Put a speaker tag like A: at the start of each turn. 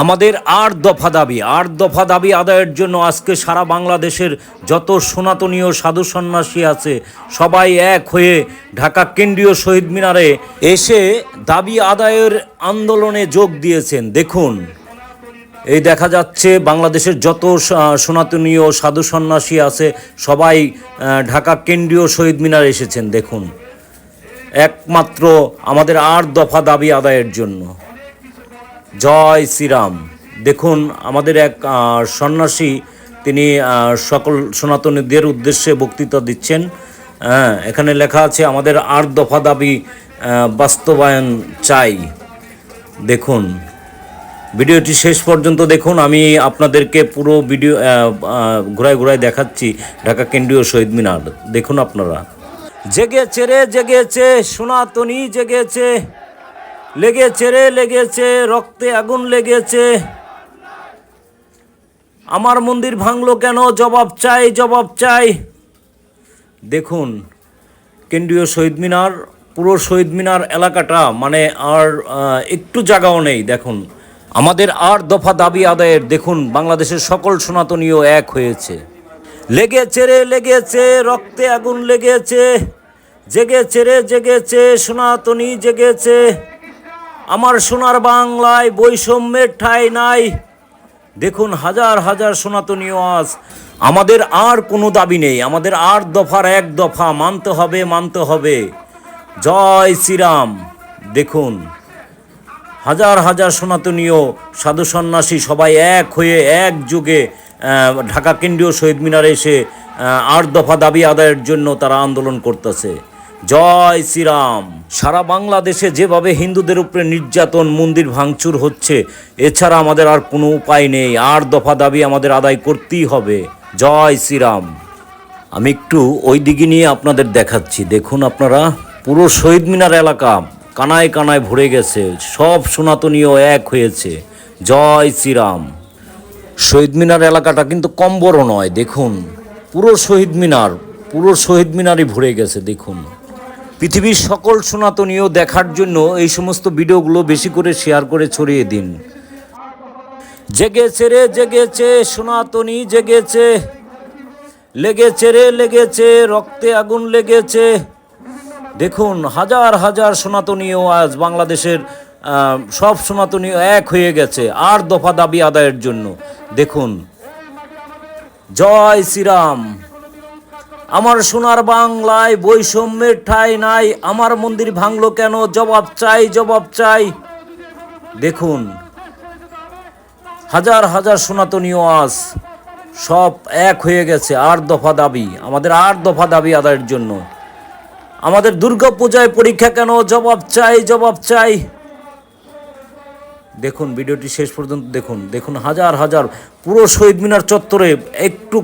A: আমাদের আট দফা দাবি আট দফা দাবি আদায়ের জন্য আজকে সারা বাংলাদেশের যত সনাতনীয় সাধু সন্ন্যাসী আছে, সবাই এক হয়ে ঢাকা কেন্দ্রীয় শহীদ মিনারে এসে দাবি আদায়ের আন্দোলনে যোগ দিয়েছেন। দেখুন, এই দেখা যাচ্ছে বাংলাদেশের যত সনাতনীয় সাধু সন্ন্যাসী আছে, সবাই ঢাকা কেন্দ্রীয় শহীদ মিনারে এসেছেন। দেখুন, একমাত্র আমাদের আট দফা দাবি আদায়ের জন্য। জয় শ্রীরাম। দেখুন, আমাদের এক সন্ন্যাসী তিনি সকল সনাতনীদের উদ্দেশ্যে বক্তৃতা দিচ্ছেন। হ্যাঁ এখানে লেখা আছে, আমাদের আট দফা দাবি বাস্তবায়ন চাই। দেখুন, ভিডিওটি শেষ পর্যন্ত দেখুন। আমি আপনাদেরকে পুরো ভিডিও ঘোরায় ঘোরায় দেখাচ্ছি ঢাকা কেন্দ্রীয় শহীদ মিনার। দেখুন আপনারা। জেগেছে রে, জেগেছে, সনাতনী জেগেছে। লেগেছে রে, লেগেছে, রক্তে আগুন লেগেছে। আমার মন্দির ভাঙলো কেন? জবাব চাই জবাব চাই। দেখুন, কেন্দ্রীয় শহীদ মিনার, পুরো শহীদ মিনার এলাকাটা মানে আর একটু জায়গাও নেই, দেখুন। আমাদের আর দফা দাবি আদায়ের, দেখুন, বাংলাদেশের সকল সনাতনীয় এক হয়েছে। লেগেছে রে, লেগেছে, রক্তে আগুন লেগেছে। জেগেছে রে, জেগেছে, সনাতনী জেগেছে। আমার সোনার বাংলায় বৈষম্যের ঠাঁই নাই। দেখুন হাজার হাজার সনাতনীয় আজ আমাদের আর কোনো দাবি নেই। আমাদের আর দফার এক দফা মানতে হবে মানতে হবে। জয় শ্রীরাম। দেখুন, হাজার হাজার সনাতনীয় সাধু সন্ন্যাসী সবাই এক হয়ে এক যুগে ঢাকা কেন্দ্রীয় শহীদ মিনারে এসে আট দফা দাবি আদায়ের জন্য তারা আন্দোলন করতেছে। জয় শ্রীরাম। সারা বাংলাদেশে যেভাবে হিন্দুদের উপরে নির্যাতন, মন্দির ভাঙচুর হচ্ছে, এছাড়া আমাদের আর কোনো উপায় নেই আর দফা দাবি আমাদের আদায় করতেই হবে। জয় শ্রীরাম। আমি একটু ওই দিকে নিয়ে আপনাদের দেখাচ্ছি। দেখুন আপনারা, পুরো শহীদ মিনার এলাকা কানায় কানায় ভরে গেছে, সব সনাতনীয় এক হয়েছে। জয় শ্রীরাম। শহীদ মিনার এলাকাটা কিন্তু কম বড় নয়, দেখুন। পুরো শহীদ মিনার, পুরো শহীদ মিনারই ভরে গেছে, দেখুন। পৃথিবীর সকল সনাতনীয় দেখার জন্য এই সমস্ত ভিডিওগুলো বেশি করে শেয়ার করে ছড়িয়ে দিন। জেগেছে রে, জেগেছে সনাতনী, জেগেছে। লেগেছে রে, লেগেছে, রক্তে আগুন লেগেছে। দেখুন, হাজার হাজার সনাতনীয় আজ বাংলাদেশের সব সনাতনীয় এক হয়ে গেছে আর দফা দাবি আদায়ের জন্য। দেখুন, জয় শ্রীরাম। আমার সোনার বাংলায় বৈষম্যের ঠাই নাই। আমার মন্দির ভাঙলো কেন? জবাব চাই জবাব চাই। দেখুন, হাজার হাজার সনাতনীয় আজ সব এক হয়ে গেছে আট দফা দাবি। আমাদের আট দফা দাবি আদায়ের জন্য। আমাদের দুর্গা পূজায় পরীক্ষা কেন? জবাব চাই জবাব চাই। দেখুন, ভিডিওটি শেষ পর্যন্ত দেখুন। দেখুন, হাজার হাজার পুরো শহীদ মিনার চত্বরে একটু